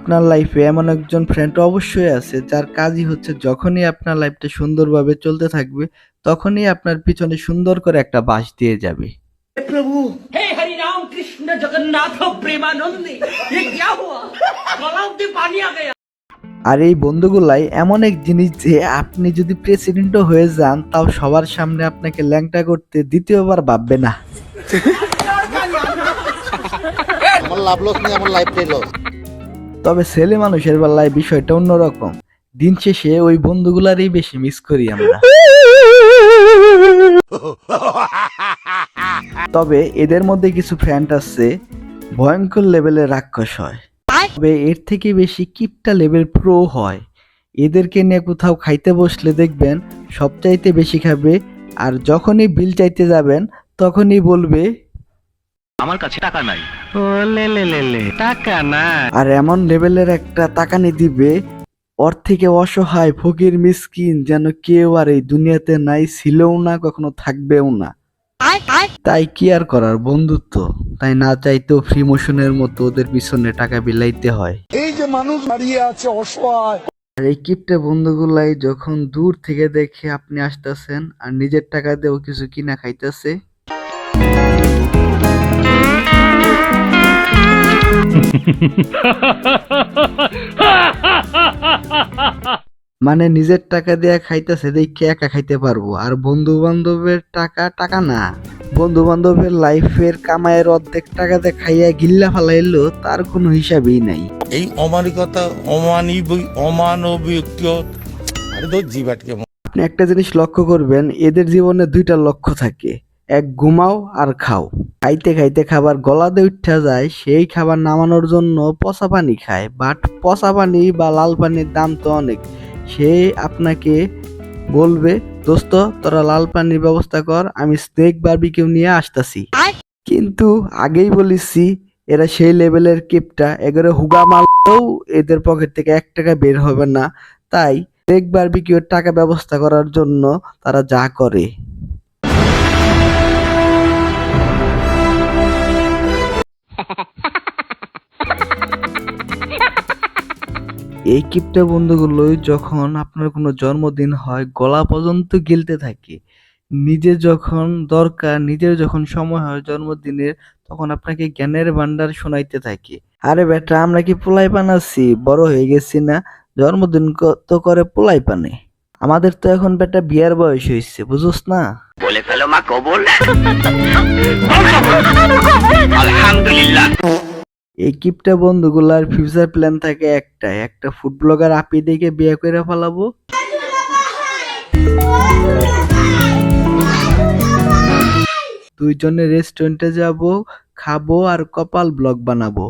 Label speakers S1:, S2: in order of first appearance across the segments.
S1: আপনার লাইফে এমন একজন ফ্রেন্ড অবশ্যই আছে যার কাজই হচ্ছে যখনই আপনার লাইফটা সুন্দরভাবে চলতে থাকবে তখনই আপনার পিছনে সুন্দর করে একটা বাস দিয়ে যাবে
S2: हे हरि राम कृष्ण जगन्नाथ प्रेमानंद ये क्या हुआ गला में पानी आ गया
S1: আর এই বন্ধুগুলাই এমন এক জিনিস যে আপনি যদি প্রেসিডেন্টও হয়ে যান তাও সবার সামনে আপনাকে ল্যাংটা করতে দ্বিতীয়বার ভাববে না
S3: আমার লাভ লস নেই আমার লাইফটাই লস
S1: তবে ছেলে মানুষের বেলায় বিষয়টা অন্যরকম। দিন শেষে ওই বন্ধুগুলারই বেশি মিস করি আমরা। তবে এদের মধ্যে কিছু ফ্রেন্ড আছে, ভয়ঙ্কর লেভেলের রাক্ষস হয়। তবে এর থেকে বেশি কিপটা লেভেল প্রো হয়। এদেরকে নিয়ে কোথাও খাইতে বসলে দেখবেন, সবচাইতে বেশি খাবে, আর যখনই বিল চাইতে যাবেন, তখনই বলবে
S4: আমার কাছে টাকা নাই। ও লে লে লে লে টাকা না
S1: আর এমন লেভেলের একটা তাকানি দিবে ওর থেকে অসহায় ফকির মিসকিন যেন কেউ আর এই দুনিয়াতে নাই ছিলও না কখনো থাকবেও না। তাই কি আর করার বন্ধুত্ব? তাই না চাইতেও ফ্রি মোশনের মতো ওদের পিছনে টাকা বিলাইতে হয়।
S5: এই যে মানুষ দাঁড়িয়ে আছে অসহায়।
S1: আর এই কিপটে বন্ধুগুলাই যখন দূর থেকে দেখে আপনি আসতেছেন আর নিজের টাকা দিয়েও কিছু কিনা খাইতেছে মানে নিজের টাকা দিয়ে খাইতেছে দেখে একা খাইতে পারব। আর বন্ধু বান্ধবের টাকা টাকা না। বন্ধু বান্ধবের লাইফের কামাইয়ের অর্ধেক টাকাতে খাইয়া গিল্লা ফালাইলো তার কোনো হিসাবই নাই।
S6: এই অমানিকতা অমানবিক অমানবিক আরে তো জিবাটকে
S1: আপনি একটা জিনিস লক্ষ্য করবেন এদের জীবনে দুইটা লক্ষ্য থাকে। এক ঘুমাও আর খাও। খাইতে খাইতে খাবার গলাতে উঠা যায়, সেই খাবার নামানোর জন্য পচা পানি খায়। বাট পচা পানি বা লাল পানির দাম তো অনেক। সে আপনাকে বলবে, দোস্ত, তোরা লাল পানির ব্যবস্থা কর, আমি স্নেক বারবিকিউ নিয়ে আসতাছি। কিন্তু আগেই বলেছি, এরা সেই লেভেলের কেপটা। এগারো হুগা মারলেও এদের পকেট থেকে এক টাকা বের হবে না। তাই স্নেক বারবিকিউর টাকা ব্যবস্থা করার জন্য তারা যা করে। এই কিপটা বন্ধুগুলোই যখন আপনার কোনো জন্মদিন হয়, গলা পর্যন্ত গিলতে থাকে। নিজে যখন দরকার, নিজের যখন সময় হয় জন্মদিনের, তখন আপনাকে জ্ঞানের ভান্ডার শোনাইতে থাকে। আরে বেটা, আমরা কি পোলাই পানাচ্ছি বড় হয়ে গেছি না? জন্মদিন তো করে পোলাই পানে আমাদের তো এখন বেটা বিয়ার বয়স হয়েছে বুঝোস না?
S4: বলে ফেলো মা কবুল? আলহামদুলিল্লাহ।
S1: এই কিপটা বন্ধুগুলার ফিউচার প্ল্যান থাকে একটা একটা ফুড ব্লগার আপি দেখে বিয়ে করে ফেলাবো। দুইজনে রেস্টুরেন্টে যাব খাব আর কপাল ব্লগ বানাবো।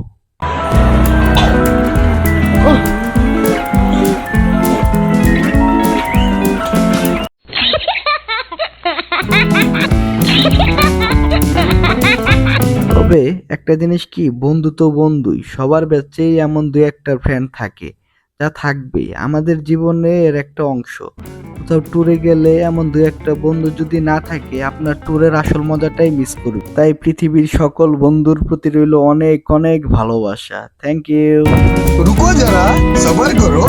S1: একটা জিনিস কি, বন্ধু তো বন্ধুই, সবার ব্যাচেই এমন দুই একটা ফ্রেন্ড থাকে, যা থাকবেই, আমাদের জীবনের একটা অংশ। কোথাও ট্যুরে গেলে এমন দুই একটা বন্ধু যদি না থাকে, আপনার ট্যুরের আসল মজাটাই মিস করুন তাই পৃথিবীর সকল বন্ধুর প্রতি রইল অনেক অনেক ভালোবাসা। থ্যাংক ইউ
S5: রুকো যারা সবার করো।